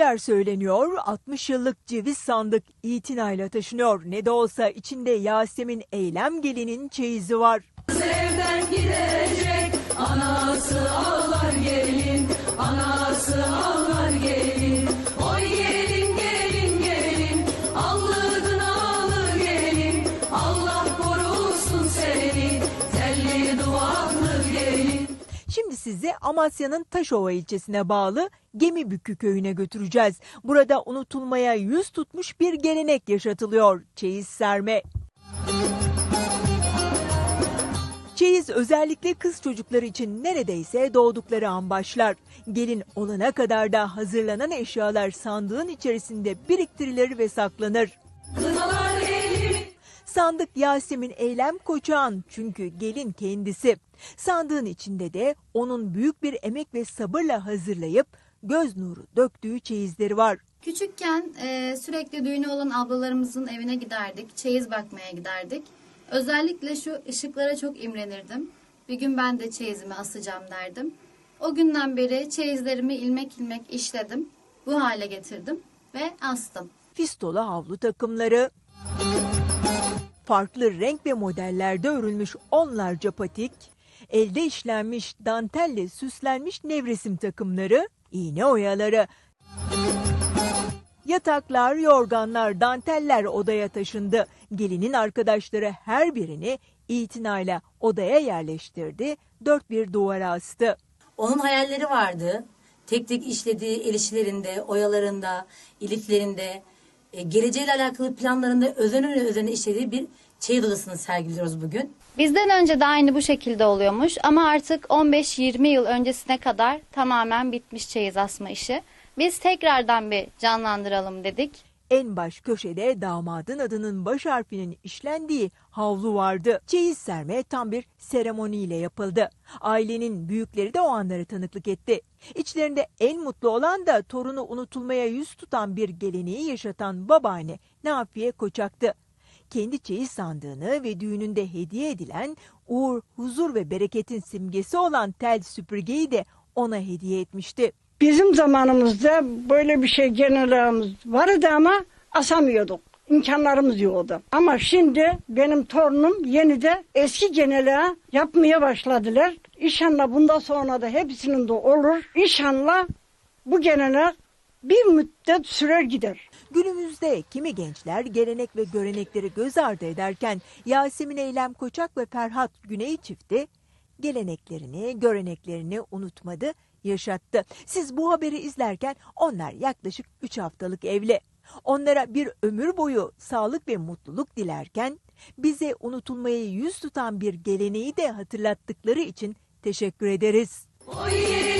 Türküler söyleniyor, 60 yıllık ceviz sandık itinayla taşınıyor. Ne de olsa içinde Yasemin Eylem gelinin çeyizi var. Evden gidecek anası Şimdi sizi Amasya'nın Taşova ilçesine bağlı Gemibükü köyüne götüreceğiz. Burada unutulmaya yüz tutmuş bir gelenek yaşatılıyor. Çeyiz serme. Çeyiz özellikle kız çocukları için neredeyse doğdukları an başlar. Gelin olana kadar da hazırlanan eşyalar sandığın içerisinde biriktirilir ve saklanır. Sandık Yasemin Eylem Koçağan çünkü gelin kendisi. Sandığın içinde de onun büyük bir emek ve sabırla hazırlayıp göz nuru döktüğü çeyizleri var. Küçükken e, sürekli düğünü olan ablalarımızın evine giderdik. Çeyiz bakmaya giderdik. Özellikle şu ışıklara çok imrenirdim. Bir gün ben de çeyizimi asacağım derdim. O günden beri çeyizlerimi ilmek ilmek işledim. Bu hale getirdim ve astım. Fistolu havlu takımları, farklı renk ve modellerde örülmüş onlarca patik, elde işlenmiş dantelle süslenmiş nevresim takımları, iğne oyaları, Yataklar, yorganlar, danteller odaya taşındı. Gelinin arkadaşları her birini itinayla odaya yerleştirdi, dört bir duvara astı. Onun hayalleri vardı. Tek tek işlediği el işlerinde, oyalarında, iliflerinde, e, geleceğiyle alakalı planlarında özene özene işlediği bir çeyiz odasını sergiliyoruz bugün. Bizden önce de aynı bu şekilde oluyormuş ama artık 15-20 yıl öncesine kadar tamamen bitmiş çeyiz asma işi. Biz tekrardan bir canlandıralım dedik. En baş köşede damadın adının baş harfinin işlendiği havlu vardı. Çeyiz serme tam bir seremoniyle yapıldı. Ailenin büyükleri de o anlara tanıklık etti. İçlerinde en mutlu olan da torunu unutulmaya yüz tutan bir geleneği yaşatan babaanne Nafiye Koçak'tı. Kendi çeyiz sandığını ve düğününde hediye edilen uğur, huzur ve bereketin simgesi olan tel süpürgeyi de ona hediye etmişti. Bizim zamanımızda böyle bir şey genelimiz vardı ama asamıyorduk. İmkanlarımız yoktu. Ama şimdi benim torunum yeni de eski genele yapmaya başladılar. İnşallah bundan sonra da hepsinin de olur. İnşallah bu genele bir müddet sürer gider. Günümüzde kimi gençler gelenek ve görenekleri göz ardı ederken Yasemin Eylem Koçak ve Ferhat Güney çifti geleneklerini, göreneklerini unutmadı, yaşattı. Siz bu haberi izlerken onlar yaklaşık 3 haftalık evli. Onlara bir ömür boyu sağlık ve mutluluk dilerken bize unutulmayı yüz tutan bir geleneği de hatırlattıkları için teşekkür ederiz. oy gelin